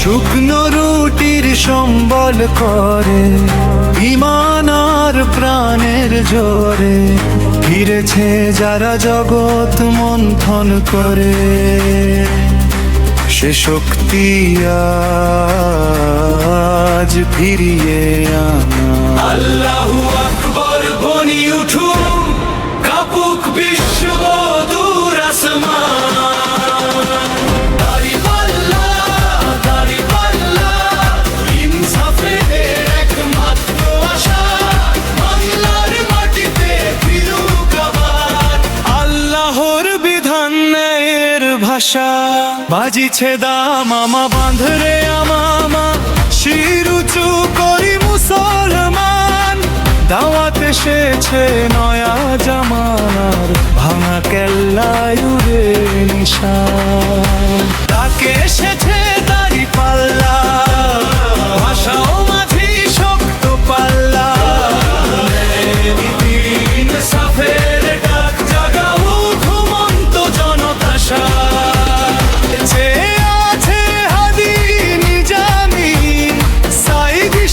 শুকনো রুটির সম্বল করে, ইমান আর প্রাণের জোরে। ফিরেছে যারা জগৎ মন্থন করে, সে শক্তি আজ ফিরিয়ে আনা। আল্লাহু আকবর বনি উঠুন ভাষা বাজিছে দাম আমা বাঁধরে আমামা শির উঁচু করি মুসলমান। দাওয়াত এসেছে নয়া জামানার ভাঙা কেল্লায় উড়ে নিশান। ডাকে এসেছে দাড়ি পাল্লা, ভাষাও মাঝি শক্ত পাল্লা। সাফের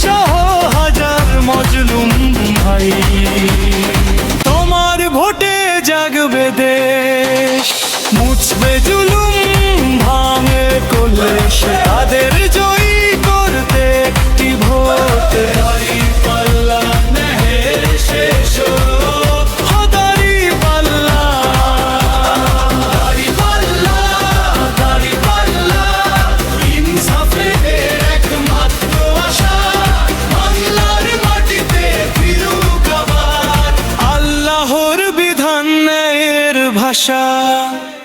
সহ হাজার মজলুম ভাই। তোমার ভোটে জাগবে দেশ। 伤